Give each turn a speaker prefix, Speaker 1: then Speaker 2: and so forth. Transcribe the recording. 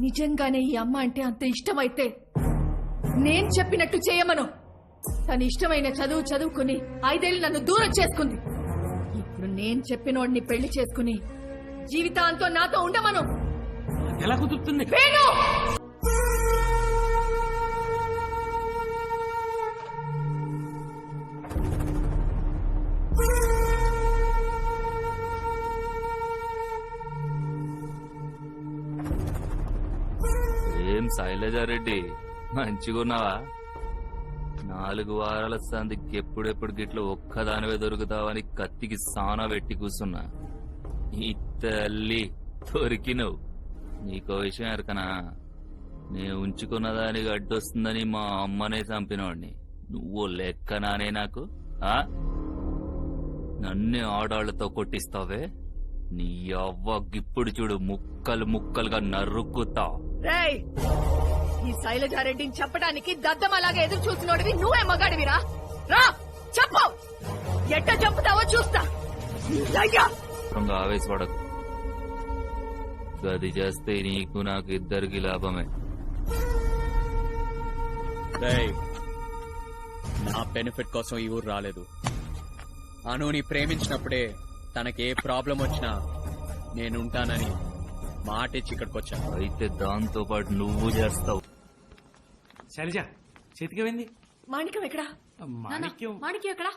Speaker 1: నిజంగానే ఈ అమ్మ అంటే అంత ఇష్టమైతే నేను చెప్పినట్టు చేయమను. తన ఇష్టమైన చదువు చదువుకుని ఐదేళ్ళు నన్ను దూరం చేసుకుంది. ఇప్పుడు నేను చెప్పినోడిని పెళ్ళి చేసుకుని జీవితాంతం నాతో ఉండమను.
Speaker 2: ఎలా కుదురుతుంది?
Speaker 3: శైలజారెడ్డి మంచిగున్నావా నాలుగు వారాల సందికి ఎప్పుడెప్పుడు గిట్ల ఒక్కదానివే దొరుకుతావని కత్తికి సానా పెట్టి కూర్చున్నా. ఈ తల్లి దొరికినవు నీకో విషయం ఎరకనా? నేను ఉంచుకున్న దానికి అడ్డొస్తుందని మా అమ్మనే చంపినవాడిని నువ్వు లెక్కనానే నాకు ఆ? నన్నే ఆడాళ్ళతో కొట్టిస్తావే? నీ అవ్వ గిప్పుడు చూడు ముక్కలు ముక్కలుగా నరుక్కుతావు
Speaker 1: రేయ్ ఈ శైలజారెడ్డిని చెప్పడానికి దద్దమలాగా ఎదురు చూసినోడివి నువ్వే మగాడివిరా. రా చెప్పు. ఎట్ట చెప్పుతావో చూస్తా. అయ్యా.
Speaker 3: ఆవేశపడకు. గది చేస్తే నీకు నాకు ఇద్దరికి లాభమే.
Speaker 4: రేయ్, నా బెనిఫిట్ కోసం ఈ ఊరు రాలేదు. అనుని ప్రేమించినప్పుడే తనకి ఏ ప్రాబ్లం వచ్చినా నేనుంటానని మాట ఇచ్చి ఇక్కడికి వచ్చాను
Speaker 3: అయితే దాంతో పాటు నువ్వు చేస్తావు.
Speaker 2: శైలజ చేతికి వెళ్ళింది
Speaker 1: మాణిక్యం ఎక్కడా?
Speaker 2: మాణిక్యం?
Speaker 1: మాణిక్యం ఎక్కడా?